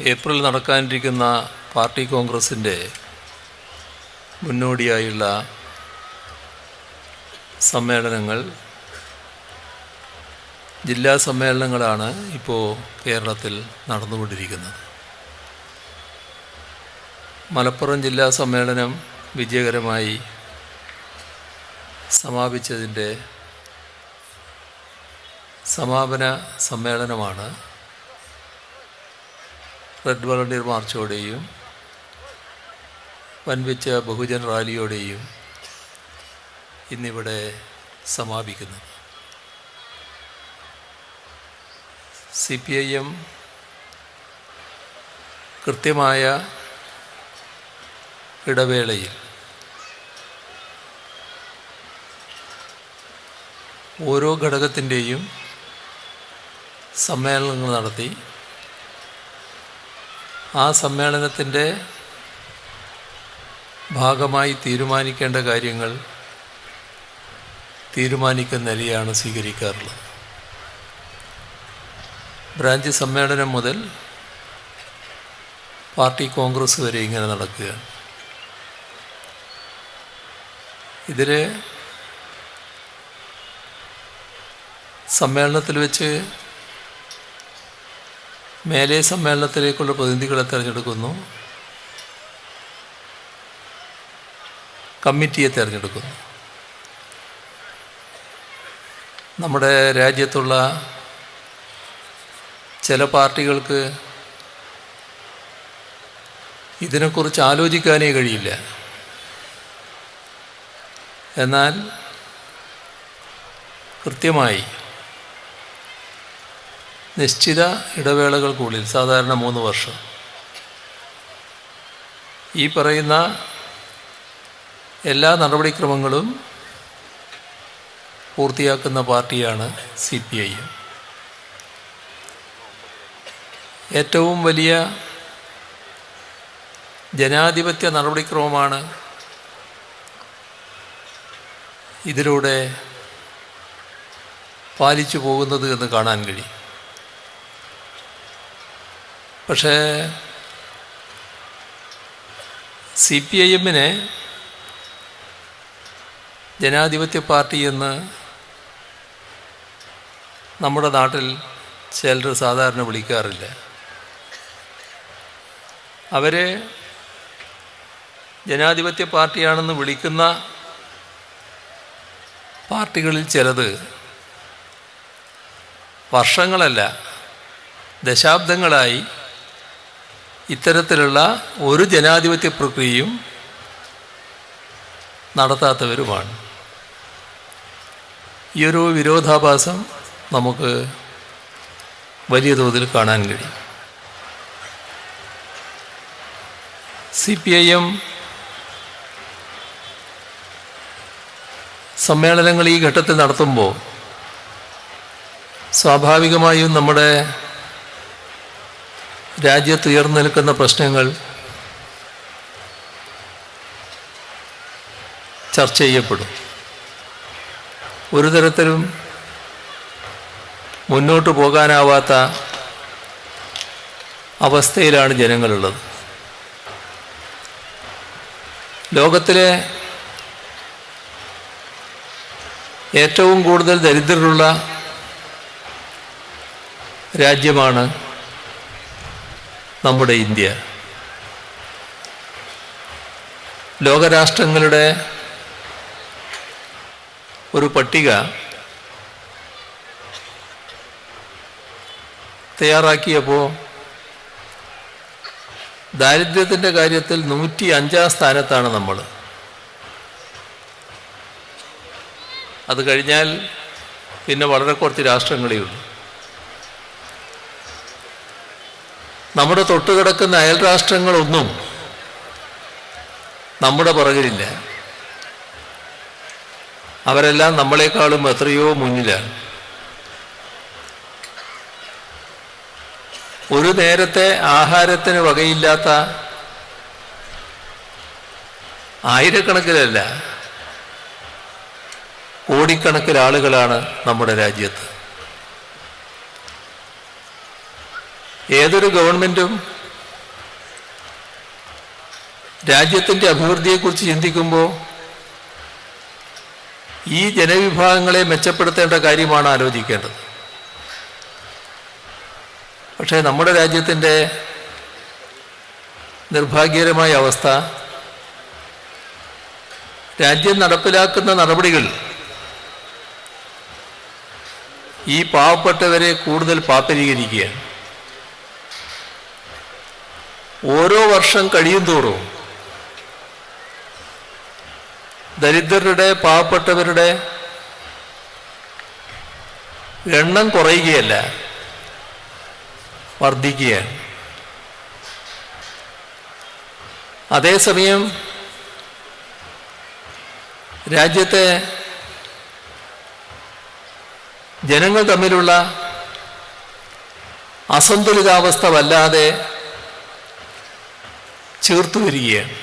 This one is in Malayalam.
ഏപ്രിൽ നടക്കാനിരിക്കുന്ന പാർട്ടി കോൺഗ്രസിന്റെ മുന്നോടിയായുള്ള സമ്മേളനങ്ങൾ ജില്ലാ സമ്മേളനങ്ങളാണ് ഇപ്പോൾ കേരളത്തിൽ നടന്നുകൊണ്ടിരിക്കുന്നത്. മലപ്പുറം ജില്ലാ സമ്മേളനം വിജയകരമായി സമാപിച്ചതിന്റെ സമാപന സമ്മേളനമാണ്. റെഡ് വളണ്ടിയർ മാർച്ചോടെയും വൻവെച്ച ബഹുജൻ റാലിയോടെയും ഇന്നിവിടെ സമാപിക്കുന്നത് സി പി ഐ എം കൃത്യമായ ഇടവേളയിൽ ഓരോ ഘടകത്തിന്റെയും സമ്മേളനങ്ങൾ നടത്തി ആ സമ്മേളനത്തിന്റെ ഭാഗമായി തീരുമാനിക്കേണ്ട കാര്യങ്ങൾ തീരുമാനിക്കുന്ന നിലയാണ് സ്വീകരിക്കാറുള്ളത്. ബ്രാഞ്ച് സമ്മേളനം മുതൽ പാർട്ടി കോൺഗ്രസ് വരെ ഇങ്ങനെ നടക്കുകയാണ്. ഇതിൽ സമ്മേളനത്തിൽ വെച്ച് മേലെ സമ്മേളനത്തിലേക്കുള്ള പ്രതിനിധികളെ തിരഞ്ഞെടുക്കുന്നു. കമ്മിറ്റിയെ തിരഞ്ഞെടുക്കുന്നു. നമ്മുടെ രാജ്യത്തുള്ള ചില പാർട്ടികൾക്ക് ഇതിനെക്കുറിച്ച് ആലോചിക്കാനേ കഴിയില്ല. എന്നാൽ കൃത്യമായി നിശ്ചിത ഇടവേളകൾക്കുള്ളിൽ സാധാരണ മൂന്ന് വർഷം. ഈ പറയുന്ന എല്ലാ നടപടിക്രമങ്ങളും പൂർത്തിയാക്കുന്ന പാർട്ടിയാണ് സി പി ഐ. എം ഏറ്റവും വലിയ ജനാധിപത്യ നടപടിക്രമമാണ് ഇതിലൂടെ പാലിച്ചു പോകുന്നത് എന്ന് കാണാൻ കഴിയും. പക്ഷേ സി പി ഐ എമ്മിനെ ജനാധിപത്യ പാർട്ടി എന്ന് നമ്മുടെ നാട്ടിൽ ചിലർ സാധാരണ വിളിക്കാറില്ല. അവരെ ജനാധിപത്യ പാർട്ടിയാണെന്ന് വിളിക്കുന്ന പാർട്ടികളിൽ ചിലത് വർഷങ്ങളല്ല ദശാബ്ദങ്ങളായി ഇത്തരത്തിലുള്ള ഒരു ജനാധിപത്യ പ്രക്രിയയും നടത്താത്തവരുമാണ്. ഈ ഒരു വിരോധാഭാസം നമുക്ക് വലിയ തോതിൽ കാണാൻ കഴിയും. സി പി ഐ എം സമ്മേളനങ്ങൾ ഈ ഘട്ടത്തിൽ നടത്തുമ്പോൾ സ്വാഭാവികമായും നമ്മുടെ രാജ്യത്ത് ഉയർന്നു നിൽക്കുന്ന പ്രശ്നങ്ങൾ ചർച്ച ചെയ്യപ്പെടും. ഒരു തരത്തിലും മുന്നോട്ട് പോകാനാവാത്ത അവസ്ഥയിലാണ് ജനങ്ങളുള്ളത്. ലോകത്തിലെ ഏറ്റവും കൂടുതൽ ദരിദ്രരുള്ള രാജ്യമാണ് നമ്മുടെ ഇന്ത്യ. ലോകരാഷ്ട്രങ്ങളുടെ ഒരു പട്ടിക തയ്യാറാക്കിയപ്പോൾ ദാരിദ്ര്യത്തിന്റെ കാര്യത്തിൽ നൂറ്റി അഞ്ചാം സ്ഥാനത്താണ് നമ്മൾ അത് കഴിഞ്ഞാൽ പിന്നെ വളരെ കുറച്ച് രാഷ്ട്രങ്ങളേ ഉള്ളൂ. നമ്മുടെ തൊട്ടുകിടക്കുന്ന അയൽ രാഷ്ട്രങ്ങളൊന്നും നമ്മുടെ പുറകിലില്ല. അവരെല്ലാം നമ്മളെക്കാളും എത്രയോ മുന്നിലാണ്. ഒരു നേരത്തെ ആഹാരത്തിന് വകയില്ലാത്ത ആയിരക്കണക്കിലല്ല കോടിക്കണക്കിന് ആളുകളാണ് നമ്മുടെ രാജ്യത്ത്. ഏതൊരു ഗവൺമെന്റും രാജ്യത്തിന്റെ അഭിവൃദ്ധിയെക്കുറിച്ച് ചിന്തിക്കുമ്പോൾ ഈ ജനവിഭാഗങ്ങളെ മെച്ചപ്പെടുത്തേണ്ട കാര്യമാണ് ആലോചിക്കേണ്ടത്. പക്ഷേ നമ്മുടെ രാജ്യത്തിന്റെ നിർഭാഗ്യകരമായ അവസ്ഥ രാജ്യം നടപ്പിലാക്കുന്ന നടപടികൾ ഈ പാവപ്പെട്ടവരെ കൂടുതൽ പാപ്പരീകരിക്കുകയാണ്. ഓരോ വർഷം കഴിയും തോറും. ദരിദ്രരുടെ പാവപ്പെട്ടവരുടെ എണ്ണം കുറയുകയല്ല വർദ്ധിക്കുകയാണ്. അതേസമയം രാജ്യത്തെ ജനങ്ങൾ തമ്മിലുള്ള അസന്തുലിതാവസ്ഥ വല്ലാതെ ചേർത്തു വരികയാണ്.